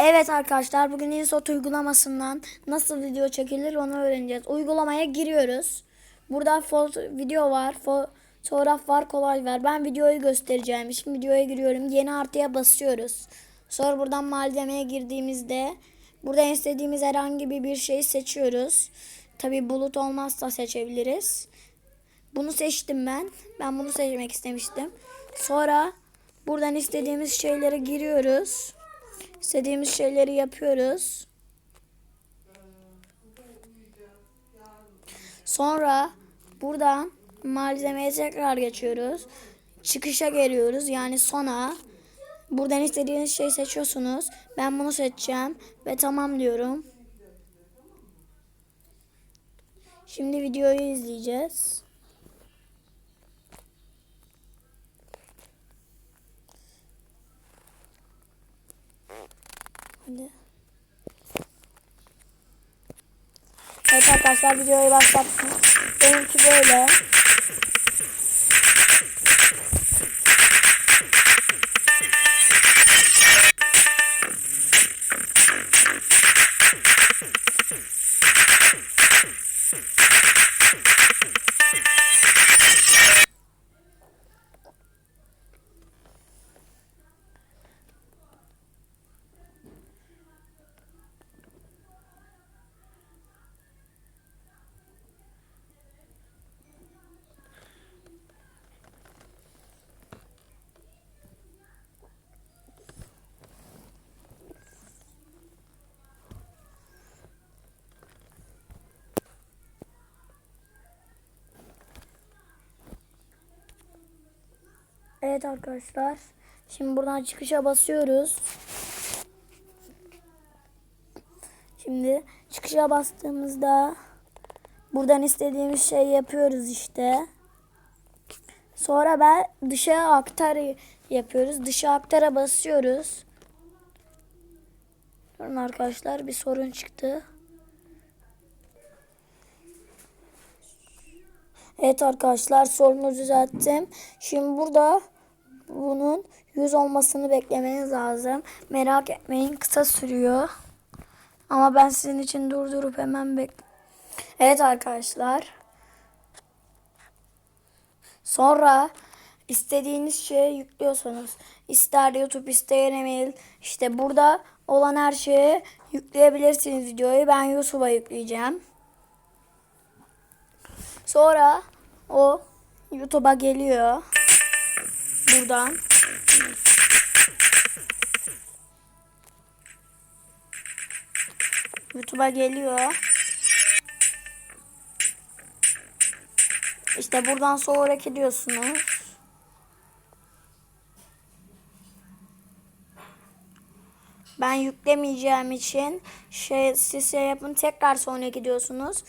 Evet arkadaşlar bugün InSot uygulamasından nasıl video çekilir onu öğreneceğiz. Uygulamaya giriyoruz. Burada foto, video var, fotoğraf var, kolaj var. Ben videoyu göstereceğim. Şimdi videoya giriyorum. Yeni artıya basıyoruz. Sonra buradan malzemeye girdiğimizde burada istediğimiz herhangi bir şeyi seçiyoruz. Tabi bulut olmazsa seçebiliriz. Bunu seçtim ben. Ben bunu seçmek istemiştim. Sonra buradan istediğimiz şeylere giriyoruz. İstediğimiz şeyleri yapıyoruz. Sonra buradan malzemeye tekrar geçiyoruz. Çıkışa geliyoruz. Yani sona. Buradan istediğiniz şeyi seçiyorsunuz. Ben bunu seçeceğim. Ve tamam diyorum. Şimdi videoyu izleyeceğiz. Hadi. Evet arkadaşlar videoyu başlattım. Benimki böyle. Evet arkadaşlar. Şimdi buradan çıkışa basıyoruz. Şimdi çıkışa bastığımızda buradan istediğimiz şey yapıyoruz işte. Sonra ben dışa aktar yapıyoruz. Dışa aktara basıyoruz. Durun arkadaşlar bir sorun çıktı. Evet arkadaşlar sorunu düzelttim. Şimdi burada bunun 100 olmasını beklemeniz lazım. Merak etmeyin kısa sürüyor. Ama ben sizin için durdurup hemen bek. Evet arkadaşlar. Sonra istediğiniz şeyi yüklüyorsunuz. İster YouTube ister email. İşte burada olan her şeyi yükleyebilirsiniz videoyu. Ben YouTube'a yükleyeceğim. Sonra o YouTube'a geliyor. Buradan. YouTube'a geliyor. İşte buradan sonraki diyorsunuz. Ben yüklemeyeceğim için şey siz şey yapın tekrar sonraki diyorsunuz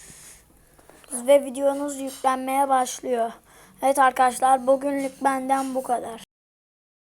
ve videonuz yüklenmeye başlıyor. Evet arkadaşlar bugünlük benden bu kadar.